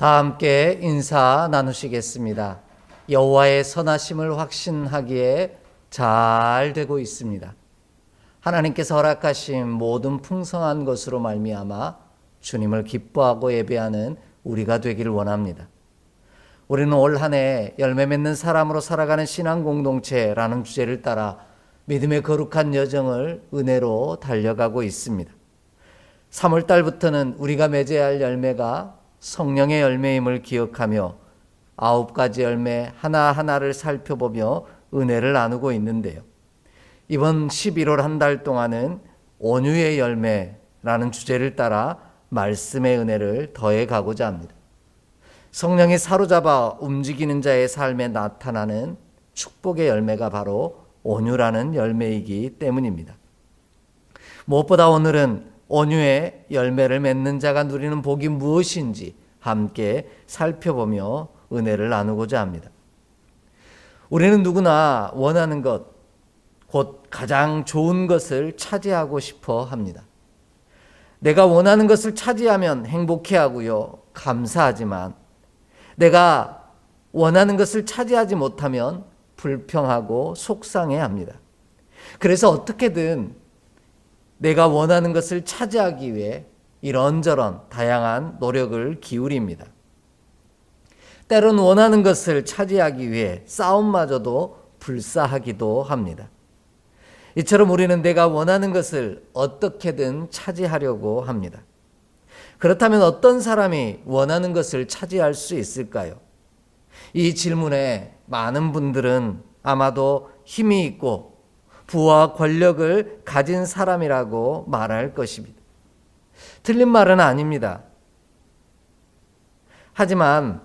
다 함께 인사 나누시겠습니다. 여호와의 선하심을 확신하기에 잘 되고 있습니다. 하나님께서 허락하신 모든 풍성한 것으로 말미암아 주님을 기뻐하고 예배하는 우리가 되기를 원합니다. 우리는 올 한해 열매 맺는 사람으로 살아가는 신앙 공동체라는 주제를 따라 믿음의 거룩한 여정을 은혜로 달려가고 있습니다. 3월 달부터는 우리가 맺어야 할 열매가 성령의 열매임을 기억하며 아홉 가지 열매 하나하나를 살펴보며 은혜를 나누고 있는데요. 이번 11월 한 달 동안은 온유의 열매라는 주제를 따라 말씀의 은혜를 더해 가고자 합니다. 성령이 사로잡아 움직이는 자의 삶에 나타나는 축복의 열매가 바로 온유라는 열매이기 때문입니다. 무엇보다 오늘은 온유의 열매를 맺는 자가 누리는 복이 무엇인지 함께 살펴보며 은혜를 나누고자 합니다. 우리는 누구나 원하는 것, 곧 가장 좋은 것을 차지하고 싶어 합니다. 내가 원하는 것을 차지하면 행복해 하고요. 감사하지만 내가 원하는 것을 차지하지 못하면 불평하고 속상해 합니다. 그래서 어떻게든 내가 원하는 것을 차지하기 위해 이런저런 다양한 노력을 기울입니다. 때론 원하는 것을 차지하기 위해 싸움마저도 불사하기도 합니다. 이처럼 우리는 내가 원하는 것을 어떻게든 차지하려고 합니다. 그렇다면 어떤 사람이 원하는 것을 차지할 수 있을까요? 이 질문에 많은 분들은 아마도 힘이 있고 부와 권력을 가진 사람이라고 말할 것입니다. 틀린 말은 아닙니다. 하지만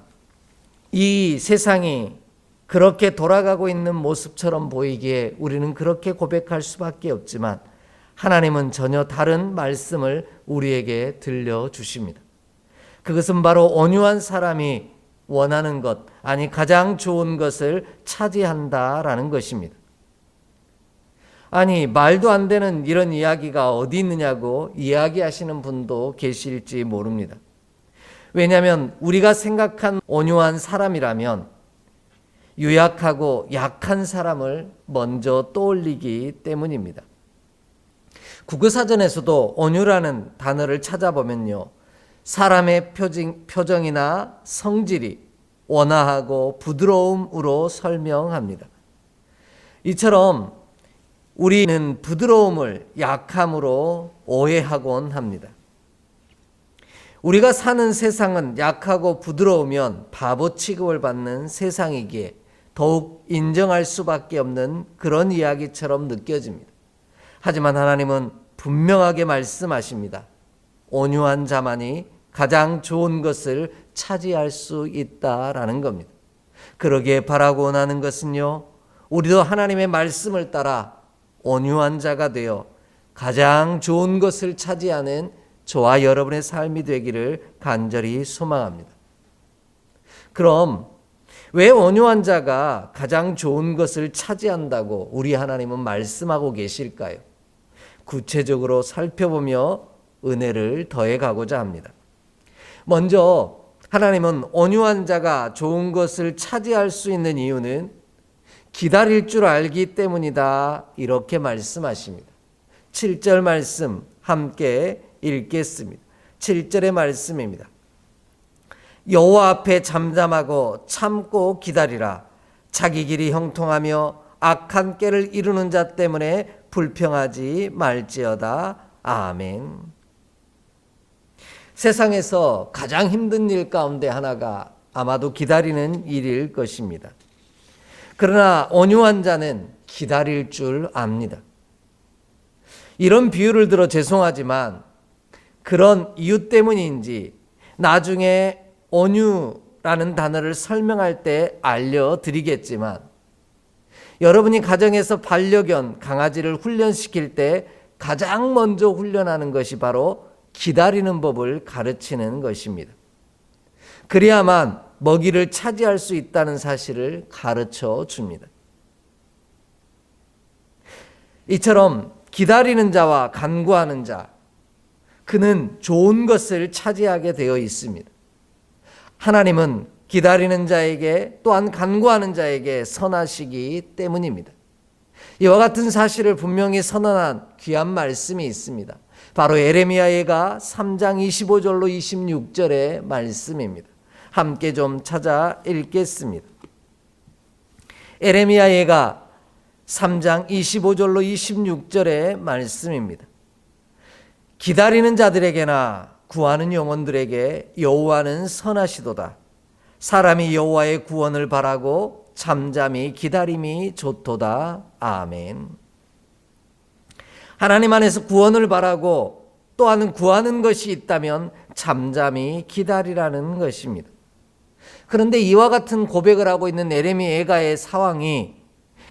이 세상이 그렇게 돌아가고 있는 모습처럼 보이기에 우리는 그렇게 고백할 수밖에 없지만 하나님은 전혀 다른 말씀을 우리에게 들려주십니다. 그것은 바로 온유한 사람이 원하는 것, 아니 가장 좋은 것을 차지한다라는 것입니다. 아니, 말도 안 되는 이런 이야기가 어디 있느냐고 이야기하시는 분도 계실지 모릅니다. 왜냐하면 우리가 생각한 온유한 사람이라면 유약하고 약한 사람을 먼저 떠올리기 때문입니다. 국어사전에서도 온유라는 단어를 찾아보면요. 사람의 표정, 표정이나 성질이 원화하고 부드러움으로 설명합니다. 이처럼 우리는 부드러움을 약함으로 오해하곤 합니다. 우리가 사는 세상은 약하고 부드러우면 바보 취급을 받는 세상이기에 더욱 인정할 수밖에 없는 그런 이야기처럼 느껴집니다. 하지만 하나님은 분명하게 말씀하십니다. 온유한 자만이 가장 좋은 것을 차지할 수 있다라는 겁니다. 그러기에 바라고 원하는 것은요, 우리도 하나님의 말씀을 따라 온유한 자가 되어 가장 좋은 것을 차지하는 저와 여러분의 삶이 되기를 간절히 소망합니다. 그럼 왜 온유한 자가 가장 좋은 것을 차지한다고 우리 하나님은 말씀하고 계실까요? 구체적으로 살펴보며 은혜를 더해 가고자 합니다. 먼저 하나님은 온유한 자가 좋은 것을 차지할 수 있는 이유는 기다릴 줄 알기 때문이다. 이렇게 말씀하십니다. 7절 말씀 함께 읽겠습니다. 7절의 말씀입니다. 여호와 앞에 잠잠하고 참고 기다리라. 자기 길이 형통하며 악한 깨를 이루는 자 때문에 불평하지 말지어다. 아멘. 세상에서 가장 힘든 일 가운데 하나가 아마도 기다리는 일일 것입니다. 그러나 온유한 자는 기다릴 줄 압니다. 이런 비유를 들어 죄송하지만 그런 이유 때문인지 나중에 온유라는 단어를 설명할 때 알려드리겠지만 여러분이 가정에서 반려견 강아지를 훈련시킬 때 가장 먼저 훈련하는 것이 바로 기다리는 법을 가르치는 것입니다. 그래야만 먹이를 차지할 수 있다는 사실을 가르쳐 줍니다. 이처럼 기다리는 자와 간구하는 자, 그는 좋은 것을 차지하게 되어 있습니다. 하나님은 기다리는 자에게 또한 간구하는 자에게 선하시기 때문입니다. 이와 같은 사실을 분명히 선언한 귀한 말씀이 있습니다. 바로 에레미야의가 3장 25절로 26절의 말씀입니다. 함께 좀 찾아 읽겠습니다. 에레미야의가 3장 25절로 26절의 말씀입니다. 기다리는 자들에게나 구하는 영혼들에게 여호와는 선하시도다. 사람이 여호와의 구원을 바라고 잠잠히 기다림이 좋도다. 아멘. 하나님 안에서 구원을 바라고 또한 구하는 것이 있다면 잠잠히 기다리라는 것입니다. 그런데 이와 같은 고백을 하고 있는 에레미 에가의 상황이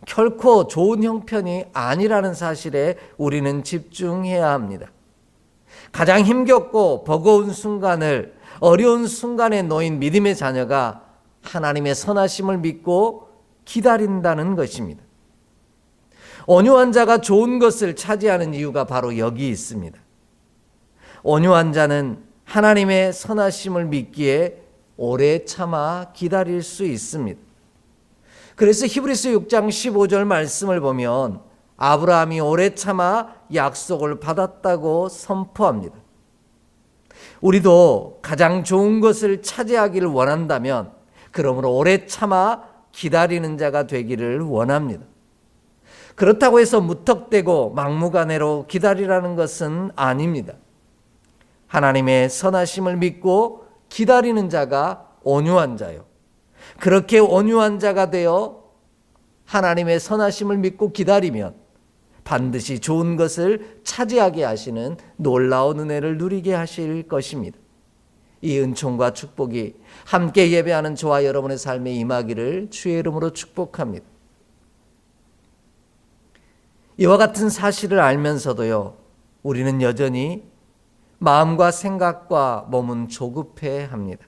결코 좋은 형편이 아니라는 사실에 우리는 집중해야 합니다. 가장 힘겹고 버거운 순간을 어려운 순간에 놓인 믿음의 자녀가 하나님의 선하심을 믿고 기다린다는 것입니다. 온유한 자가 좋은 것을 차지하는 이유가 바로 여기 있습니다. 온유한 자는 하나님의 선하심을 믿기에 오래 참아 기다릴 수 있습니다. 그래서 히브리서 6장 15절 말씀을 보면 아브라함이 오래 참아 약속을 받았다고 선포합니다. 우리도 가장 좋은 것을 차지하기를 원한다면 그러므로 오래 참아 기다리는 자가 되기를 원합니다. 그렇다고 해서 무턱대고 막무가내로 기다리라는 것은 아닙니다. 하나님의 선하심을 믿고 기다리는 자가 온유한 자요. 그렇게 온유한 자가 되어 하나님의 선하심을 믿고 기다리면 반드시 좋은 것을 차지하게 하시는 놀라운 은혜를 누리게 하실 것입니다. 이 은총과 축복이 함께 예배하는 저와 여러분의 삶에 임하기를 주의 이름으로 축복합니다. 이와 같은 사실을 알면서도요, 우리는 여전히 마음과 생각과 몸은 조급해 합니다.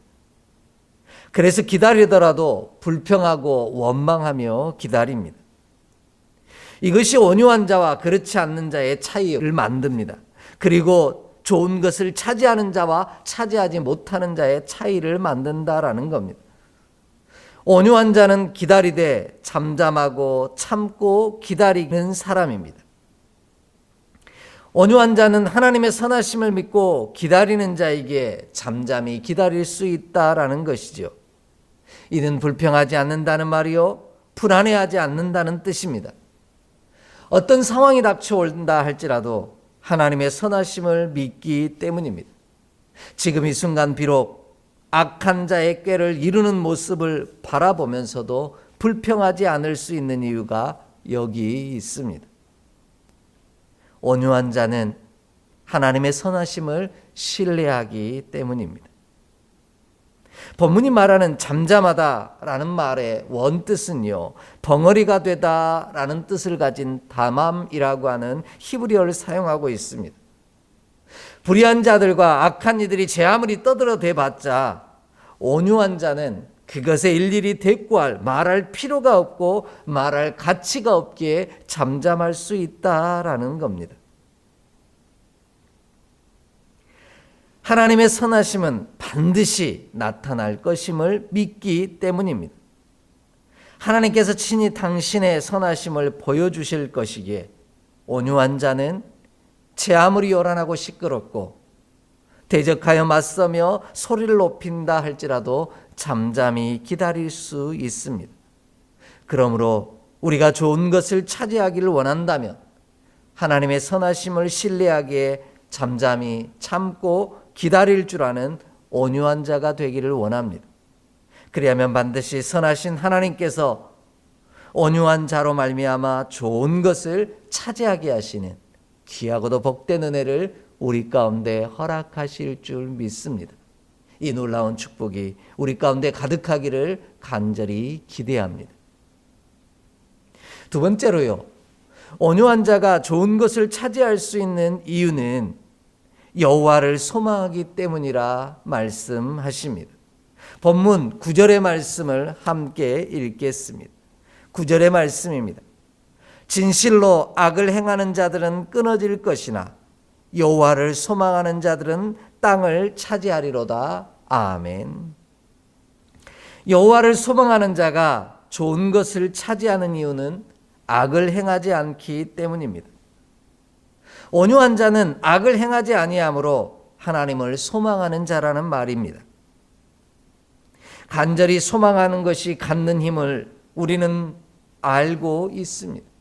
그래서 기다리더라도 불평하고 원망하며 기다립니다. 이것이 온유한 자와 그렇지 않는 자의 차이를 만듭니다. 그리고 좋은 것을 차지하는 자와 차지하지 못하는 자의 차이를 만든다라는 겁니다. 온유한 자는 기다리되 잠잠하고 참고 기다리는 사람입니다. 온유한 자는 하나님의 선하심을 믿고 기다리는 자에게 잠잠히 기다릴 수 있다라는 것이죠. 이는 불평하지 않는다는 말이요. 불안해하지 않는다는 뜻입니다. 어떤 상황이 닥쳐온다 할지라도 하나님의 선하심을 믿기 때문입니다. 지금 이 순간 비록 악한 자의 꾀를 이루는 모습을 바라보면서도 불평하지 않을 수 있는 이유가 여기 있습니다. 온유한 자는 하나님의 선하심을 신뢰하기 때문입니다. 본문이 말하는 잠잠하다라는 말의 원뜻은요, 벙어리가 되다라는 뜻을 가진 담함이라고 하는 히브리어를 사용하고 있습니다. 불의한 자들과 악한 이들이 제 아무리 떠들어 대봤자 온유한 자는 그것에 일일이 대꾸할 말할 필요가 없고 말할 가치가 없기에 잠잠할 수 있다라는 겁니다. 하나님의 선하심은 반드시 나타날 것임을 믿기 때문입니다. 하나님께서 친히 당신의 선하심을 보여주실 것이기에 온유한 자는 제 아무리 요란하고 시끄럽고 대적하여 맞서며 소리를 높인다 할지라도 잠잠히 기다릴 수 있습니다. 그러므로 우리가 좋은 것을 차지하기를 원한다면 하나님의 선하심을 신뢰하기에 잠잠히 참고 기다릴 줄 아는 온유한 자가 되기를 원합니다. 그리하면 반드시 선하신 하나님께서 온유한 자로 말미암아 좋은 것을 차지하게 하시는 귀하고도 복된 은혜를 우리 가운데 허락하실 줄 믿습니다. 이 놀라운 축복이 우리 가운데 가득하기를 간절히 기대합니다. 두 번째로요. 온유한 자가 좋은 것을 차지할 수 있는 이유는 여호와를 소망하기 때문이라 말씀하십니다. 본문 9절의 말씀을 함께 읽겠습니다. 9절의 말씀입니다. 진실로 악을 행하는 자들은 끊어질 것이나 여호와를 소망하는 자들은 땅을 차지하리로다. 아멘. 여호와를 소망하는 자가 좋은 것을 차지하는 이유는 악을 행하지 않기 때문입니다. 온유한 자는 악을 행하지 아니하므로 하나님을 소망하는 자라는 말입니다. 간절히 소망하는 것이 갖는 힘을 우리는 알고 있습니다.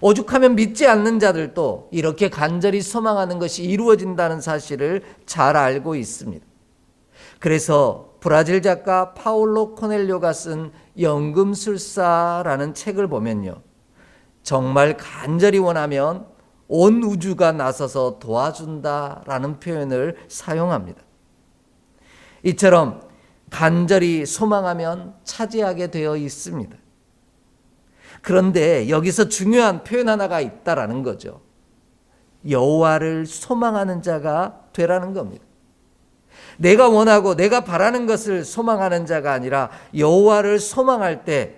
오죽하면 믿지 않는 자들도 이렇게 간절히 소망하는 것이 이루어진다는 사실을 잘 알고 있습니다. 그래서 브라질 작가 파울로 코넬료가 쓴 연금술사라는 책을 보면요. 정말 간절히 원하면 온 우주가 나서서 도와준다라는 표현을 사용합니다. 이처럼 간절히 소망하면 차지하게 되어 있습니다. 그런데 여기서 중요한 표현 하나가 있다라는 거죠. 여호와를 소망하는 자가 되라는 겁니다. 내가 원하고 내가 바라는 것을 소망하는 자가 아니라 여호와를 소망할 때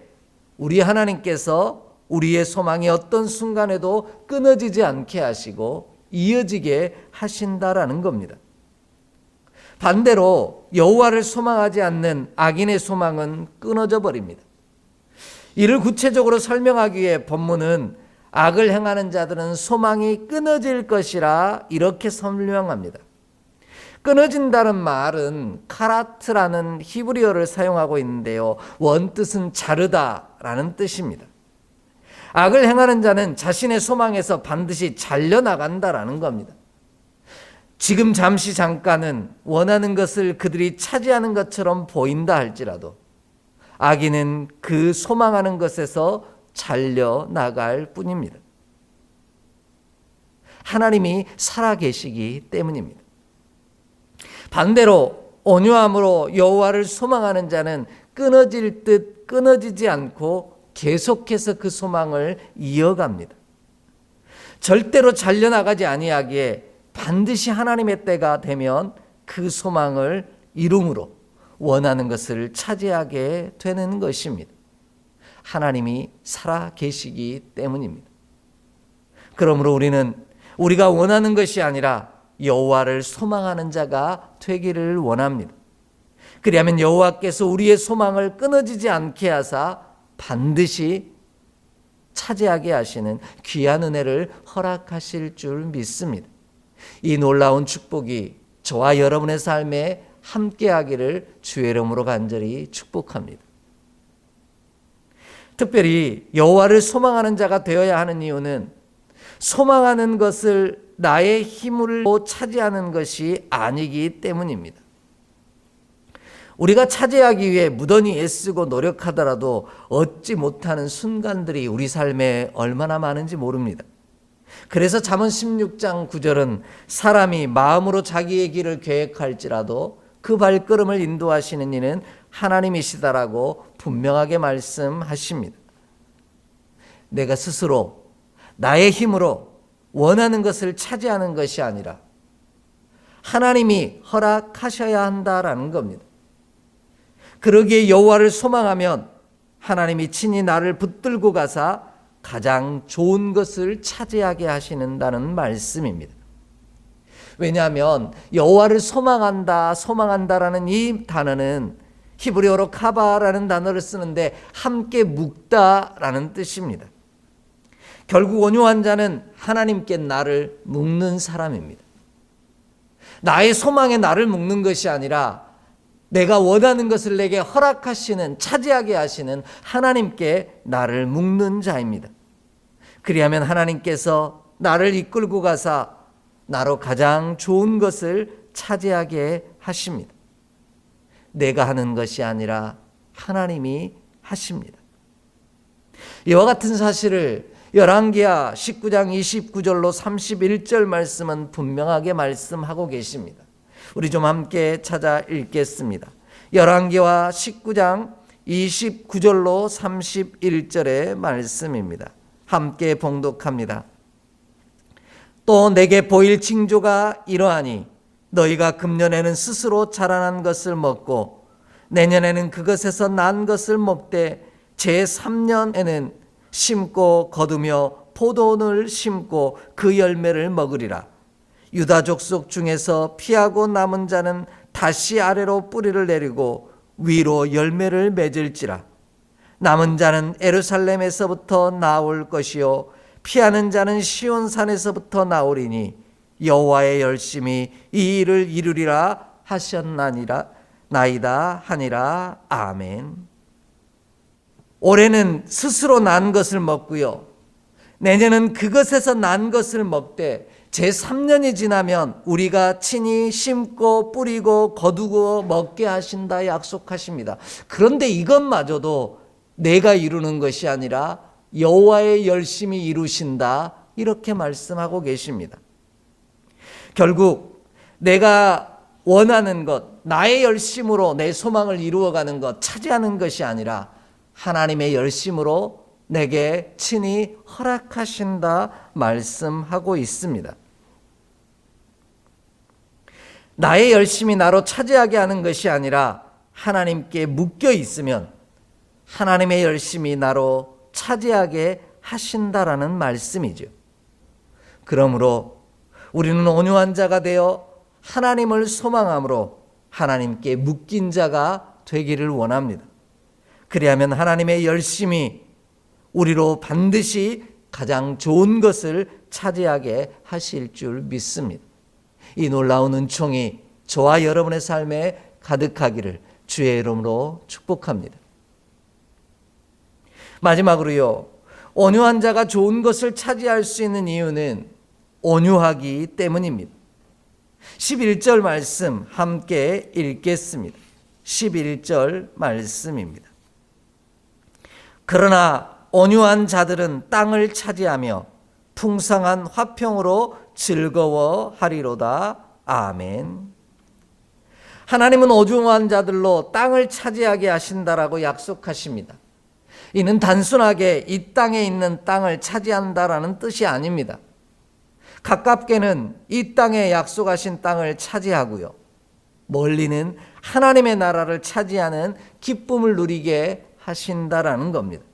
우리 하나님께서 우리의 소망이 어떤 순간에도 끊어지지 않게 하시고 이어지게 하신다라는 겁니다. 반대로 여호와를 소망하지 않는 악인의 소망은 끊어져 버립니다. 이를 구체적으로 설명하기 위해 본문은 악을 행하는 자들은 소망이 끊어질 것이라 이렇게 설명합니다. 끊어진다는 말은 카라트라는 히브리어를 사용하고 있는데요. 원뜻은 자르다라는 뜻입니다. 악을 행하는 자는 자신의 소망에서 반드시 잘려나간다라는 겁니다. 지금 잠시 잠깐은 원하는 것을 그들이 차지하는 것처럼 보인다 할지라도 악인은 그 소망하는 것에서 잘려 나갈 뿐입니다. 하나님이 살아 계시기 때문입니다. 반대로 온유함으로 여호와를 소망하는 자는 끊어질 듯 끊어지지 않고 계속해서 그 소망을 이어갑니다. 절대로 잘려나가지 아니하기에 반드시 하나님의 때가 되면 그 소망을 이름으로 원하는 것을 차지하게 되는 것입니다. 하나님이 살아 계시기 때문입니다. 그러므로 우리는 우리가 원하는 것이 아니라 여호와를 소망하는 자가 되기를 원합니다. 그리하면 여호와께서 우리의 소망을 끊어지지 않게 하사 반드시 차지하게 하시는 귀한 은혜를 허락하실 줄 믿습니다. 이 놀라운 축복이 저와 여러분의 삶에 함께하기를 주의 이름으로 간절히 축복합니다. 특별히 여호와를 소망하는 자가 되어야 하는 이유는 소망하는 것을 나의 힘으로 차지하는 것이 아니기 때문입니다. 우리가 차지하기 위해 무던히 애쓰고 노력하더라도 얻지 못하는 순간들이 우리 삶에 얼마나 많은지 모릅니다. 그래서 잠언 16장 9절은 사람이 마음으로 자기의 길을 계획할지라도 그 발걸음을 인도하시는 이는 하나님이시다라고 분명하게 말씀하십니다. 내가 스스로 나의 힘으로 원하는 것을 차지하는 것이 아니라 하나님이 허락하셔야 한다라는 겁니다. 그러기에 여호와를 소망하면 하나님이 친히 나를 붙들고 가사 가장 좋은 것을 차지하게 하시는다는 말씀입니다. 왜냐하면 여호와를 소망한다, 소망한다라는 이 단어는 히브리어로 카바라는 단어를 쓰는데 함께 묵다라는 뜻입니다. 결국 온유한 자는 하나님께 나를 묵는 사람입니다. 나의 소망에 나를 묵는 것이 아니라 내가 원하는 것을 내게 허락하시는 차지하게 하시는 하나님께 나를 묵는 자입니다. 그리하면 하나님께서 나를 이끌고 가사 나로 가장 좋은 것을 차지하게 하십니다. 내가 하는 것이 아니라 하나님이 하십니다. 이와 같은 사실을 열왕기하 19장 29절로 31절 말씀은 분명하게 말씀하고 계십니다. 우리 좀 함께 찾아 읽겠습니다. 열왕기와 19장 29절로 31절의 말씀입니다. 함께 봉독합니다. 또 내게 보일 징조가 이러하니 너희가 금년에는 스스로 자라난 것을 먹고 내년에는 그것에서 난 것을 먹되 제 3년에는 심고 거두며 포도원을 심고 그 열매를 먹으리라. 유다 족속 중에서 피하고 남은 자는 다시 아래로 뿌리를 내리고 위로 열매를 맺을지라 남은 자는 에루살렘에서부터 나올 것이요 피하는 자는 시온 산에서부터 나오리니 여호와의 열심히 이 일을 이루리라 하셨나니라 나이다 하니라 아멘. 올해는 스스로 난 것을 먹고요. 내년은 그것에서 난 것을 먹되 제 3년이 지나면 우리가 친히 심고 뿌리고 거두고 먹게 하신다 약속하십니다. 그런데 이것마저도 내가 이루는 것이 아니라 여호와의 열심히 이루신다 이렇게 말씀하고 계십니다. 결국 내가 원하는 것, 나의 열심으로 내 소망을 이루어가는 것, 차지하는 것이 아니라 하나님의 열심으로 내게 친히 허락하신다 말씀하고 있습니다. 나의 열심이 나로 차지하게 하는 것이 아니라 하나님께 묶여 있으면 하나님의 열심이 나로 차지하게 하신다라는 말씀이죠. 그러므로 우리는 온유한 자가 되어 하나님을 소망함으로 하나님께 묶인 자가 되기를 원합니다. 그리하면 하나님의 열심이 우리로 반드시 가장 좋은 것을 차지하게 하실 줄 믿습니다. 이 놀라운 은총이 저와 여러분의 삶에 가득하기를 주의 이름으로 축복합니다. 마지막으로요. 온유한 자가 좋은 것을 차지할 수 있는 이유는 온유하기 때문입니다. 11절 말씀 함께 읽겠습니다. 11절 말씀입니다. 그러나 온유한 자들은 땅을 차지하며 풍성한 화평으로 즐거워하리로다. 아멘. 하나님은 오중한 자들로 땅을 차지하게 하신다라고 약속하십니다. 이는 단순하게 이 땅에 있는 땅을 차지한다라는 뜻이 아닙니다. 가깝게는 이 땅에 약속하신 땅을 차지하고요. 멀리는 하나님의 나라를 차지하는 기쁨을 누리게 하신다라는 겁니다.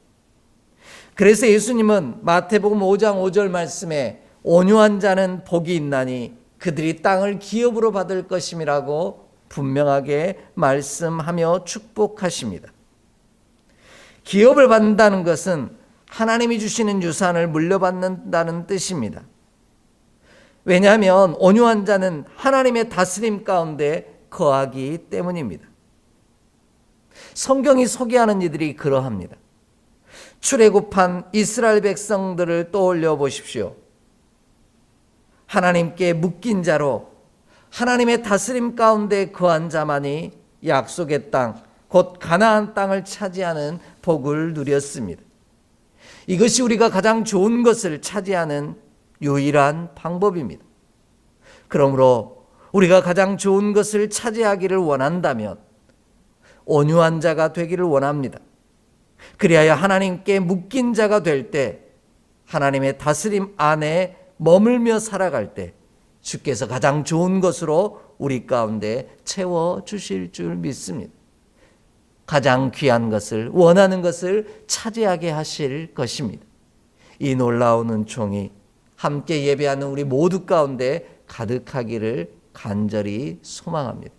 그래서 예수님은 마태복음 5장 5절 말씀에 온유한 자는 복이 있나니 그들이 땅을 기업으로 받을 것임이라고 분명하게 말씀하며 축복하십니다. 기업을 받는다는 것은 하나님이 주시는 유산을 물려받는다는 뜻입니다. 왜냐하면 온유한 자는 하나님의 다스림 가운데 거하기 때문입니다. 성경이 소개하는 이들이 그러합니다. 출애굽한 이스라엘 백성들을 떠올려 보십시오. 하나님께 묶인 자로 하나님의 다스림 가운데 거한 자만이 약속의 땅, 곧 가나안 땅을 차지하는 복을 누렸습니다. 이것이 우리가 가장 좋은 것을 차지하는 유일한 방법입니다. 그러므로 우리가 가장 좋은 것을 차지하기를 원한다면 온유한 자가 되기를 원합니다. 그리하여 하나님께 묶인 자가 될 때 하나님의 다스림 안에 머물며 살아갈 때 주께서 가장 좋은 것으로 우리 가운데 채워 주실 줄 믿습니다. 가장 귀한 것을 원하는 것을 차지하게 하실 것입니다. 이 놀라운 은총이 함께 예배하는 우리 모두 가운데 가득하기를 간절히 소망합니다.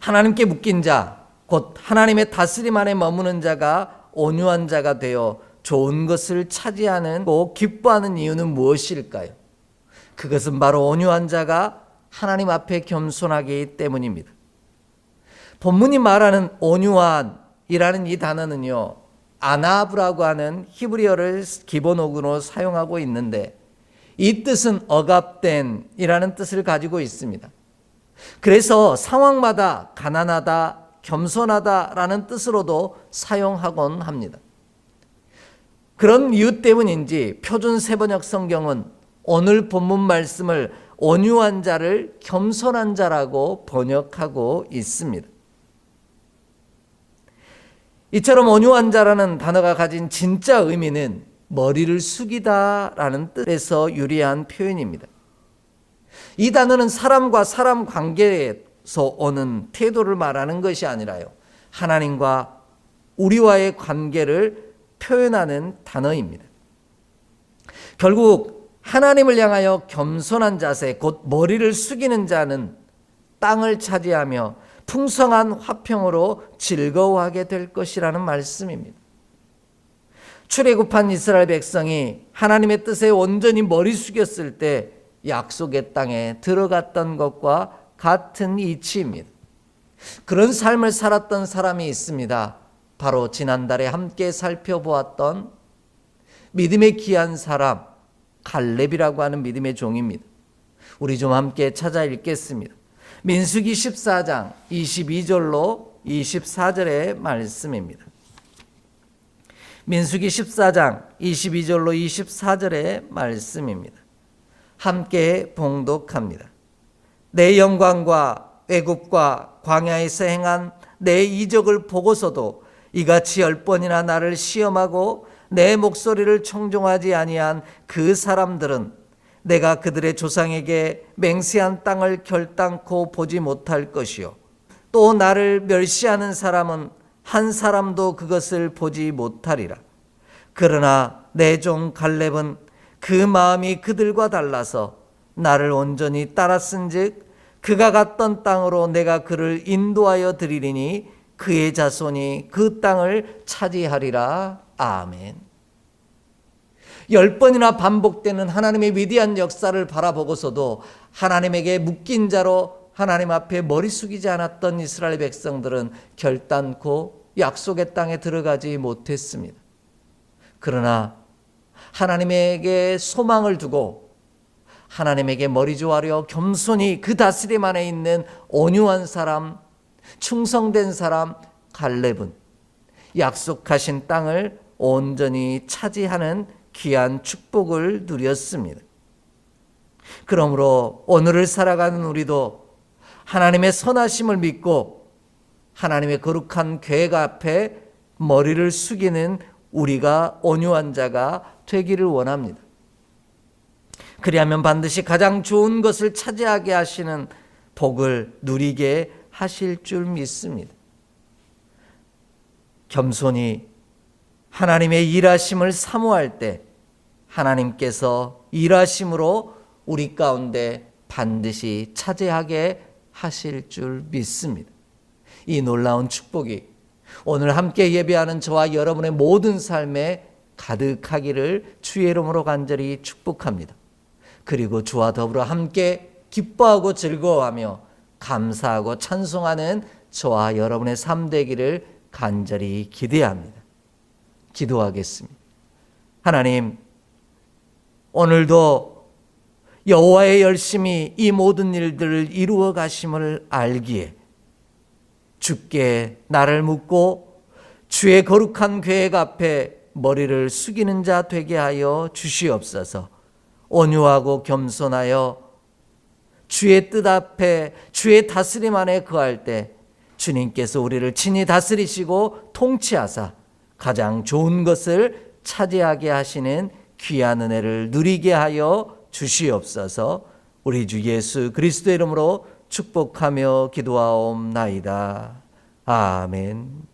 하나님께 묶인 자, 곧 하나님의 다스림 안에 머무는 자가 온유한 자가 되어 좋은 것을 차지하는 고 기뻐하는 이유는 무엇일까요? 그것은 바로 온유한 자가 하나님 앞에 겸손하기 때문입니다. 본문이 말하는 온유한이라는 이 단어는요, 아나브라고 하는 히브리어를 기본 어근으로 사용하고 있는데 이 뜻은 억압된이라는 뜻을 가지고 있습니다. 그래서 상황마다 가난하다, 겸손하다라는 뜻으로도 사용하곤 합니다. 그런 이유 때문인지 표준 세번역 성경은 오늘 본문 말씀을 온유한 자를 겸손한 자라고 번역하고 있습니다. 이처럼 온유한 자라는 단어가 가진 진짜 의미는 머리를 숙이다라는 뜻에서 유리한 표현입니다. 이 단어는 사람과 사람 관계에서 오는 태도를 말하는 것이 아니라요. 하나님과 우리와의 관계를 표현하는 단어입니다. 결국 하나님을 향하여 겸손한 자세, 곧 머리를 숙이는 자는 땅을 차지하며 풍성한 화평으로 즐거워하게 될 것이라는 말씀입니다. 출애굽한 이스라엘 백성이 하나님의 뜻에 온전히 머리 숙였을 때 약속의 땅에 들어갔던 것과 같은 이치입니다. 그런 삶을 살았던 사람이 있습니다. 바로 지난달에 함께 살펴보았던 믿음의 귀한 사람 갈렙이라고 하는 믿음의 종입니다. 우리 좀 함께 찾아 읽겠습니다. 민수기 14장 22절로 24절의 말씀입니다. 민수기 14장 22절로 24절의 말씀입니다. 함께 봉독합니다. 내 영광과 애굽과 광야에서 행한 내 이적을 보고서도 이같이 열 번이나 나를 시험하고 내 목소리를 청종하지 아니한 그 사람들은 내가 그들의 조상에게 맹세한 땅을 결단코 보지 못할 것이요. 또 나를 멸시하는 사람은 한 사람도 그것을 보지 못하리라. 그러나 내 종 갈렙은 그 마음이 그들과 달라서 나를 온전히 따랐은즉 그가 갔던 땅으로 내가 그를 인도하여 드리리니 그의 자손이 그 땅을 차지하리라. 아멘. 열 번이나 반복되는 하나님의 위대한 역사를 바라보고서도 하나님에게 묶인 자로 하나님 앞에 머리 숙이지 않았던 이스라엘 백성들은 결단코 약속의 땅에 들어가지 못했습니다. 그러나 하나님에게 소망을 두고 하나님에게 머리 조아려 겸손히 그 다스림 안에 있는 온유한 사람, 충성된 사람 갈렙은 약속하신 땅을 온전히 차지하는 귀한 축복을 누렸습니다. 그러므로 오늘을 살아가는 우리도 하나님의 선하심을 믿고 하나님의 거룩한 계획 앞에 머리를 숙이는 우리가 온유한 자가 되기를 원합니다. 그리하면 반드시 가장 좋은 것을 차지하게 하시는 복을 누리게 하실 줄 믿습니다. 겸손히 하나님의 일하심을 사모할 때 하나님께서 일하심으로 우리 가운데 반드시 차지하게 하실 줄 믿습니다. 이 놀라운 축복이 오늘 함께 예배하는 저와 여러분의 모든 삶에 가득하기를 주의 이름으로 간절히 축복합니다. 그리고 주와 더불어 함께 기뻐하고 즐거워하며 감사하고 찬송하는 저와 여러분의 삶 되기를 간절히 기대합니다. 기도하겠습니다. 하나님, 오늘도 여호와의 열심히 이 모든 일들을 이루어 가심을 알기에 주께 나를 묻고 주의 거룩한 계획 앞에 머리를 숙이는 자 되게 하여 주시옵소서. 온유하고 겸손하여 주의 뜻 앞에 주의 다스림 안에 거할 때 주님께서 우리를 친히 다스리시고 통치하사 가장 좋은 것을 차지하게 하시는 귀한 은혜를 누리게 하여 주시옵소서. 우리 주 예수 그리스도 이름으로 축복하며 기도하옵나이다. 아멘.